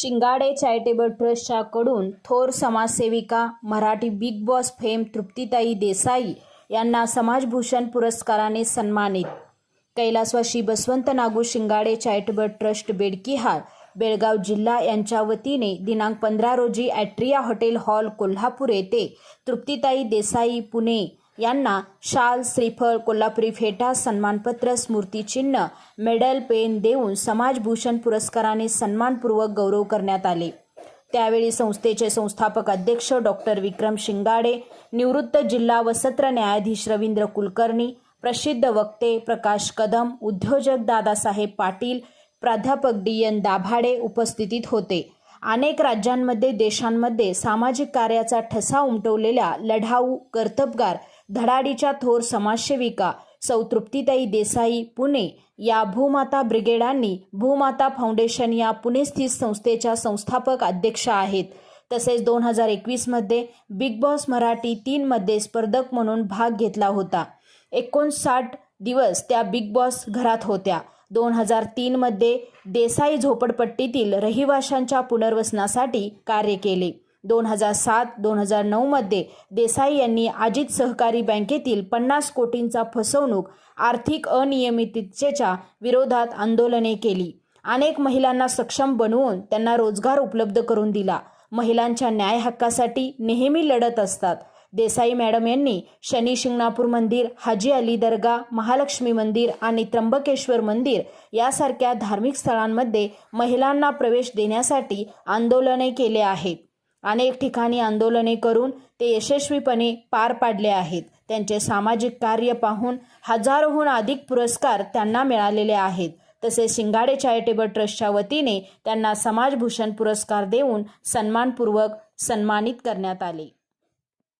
शिंगाडे charitable ट्रस्टच्याकडून थोर समाजसेविका मराठी बिग बॉस फेम तृप्तीताई देसाई यांना समाजभूषण पुरस्काराने सन्मानित. कैलासवाशी बसवंत नागू शिंगाडे चॅरिटेबल ट्रस्ट बेडकीहार बेळगाव जिल्हा यांच्या वतीने दिनांक पंधरा रोजी ॲट्रिया हॉटेल हॉल कोल्हापूर येथे तृप्तीताई देसाई पुणे यांना शाल श्रीफळ कोल्हापुरी फेटा सन्मानपत्र स्मृतिचिन्ह मेडल पेन देऊन समाजभूषण पुरस्काराने सन्मानपूर्वक गौरव करण्यात आले. त्यावेळी संस्थेचे संस्थापक अध्यक्ष डॉक्टर विक्रम शिंगाडे निवृत्त जिल्हा व सत्र न्यायाधीश रवींद्र कुलकर्णी प्रसिद्ध वक्ते प्रकाश कदम उद्योजक दादासाहेब पाटील प्राध्यापक डी एन दाभाडे उपस्थितीत होते. अनेक राज्यांमध्ये देशांमध्ये सामाजिक कार्याचा ठसा उमटवलेल्या लढाऊ कर्तबगार धडाडीच्या थोर समाजसेविका सौ तृप्तीताई देसाई पुणे या भूमाता ब्रिगेडांनी भूमाता फाउंडेशन या पुणे स्थित संस्थेच्या संस्थापक अध्यक्षा आहेत. तसेच दोन हजार एकवीसमध्ये बिग बॉस मराठी तीनमध्ये स्पर्धक म्हणून भाग घेतला होता. एकोणसाठ दिवस त्या बिग बॉस घरात होत्या. दोन हजार तीनमध्ये देसाई झोपडपट्टीतील रहिवाशांच्या पुनर्वसनासाठी कार्य केले. दोन हजार सात दोन हजार नऊमध्ये देसाई यांनी अजित सहकारी बँकेतील पन्नास कोटींचा फसवणूक आर्थिक अनियमिततेच्या विरोधात आंदोलने केली. अनेक महिलांना सक्षम बनवून त्यांना रोजगार उपलब्ध करून दिला. महिलांच्या न्याय हक्कासाठी नेहमी लढत असतात. देसाई मॅडम यांनी शनी शिंगणापूर मंदिर हाजी अली दर्गा महालक्ष्मी मंदिर आणि त्र्यंबकेश्वर मंदिर यासारख्या धार्मिक स्थळांमध्ये महिलांना प्रवेश देण्यासाठी आंदोलने केले आहेत. अनेक ठिकाणी आंदोलने करून ते यशस्वीपणे पार पाडले आहेत. त्यांचे सामाजिक कार्य पाहून हजारोहून अधिक पुरस्कार त्यांना मिळालेले आहेत. तसेच शिंगाडे चॅरिटेबल ट्रस्टच्या वतीने त्यांना समाजभूषण पुरस्कार देऊन सन्मानपूर्वक सन्मानित करण्यात आले.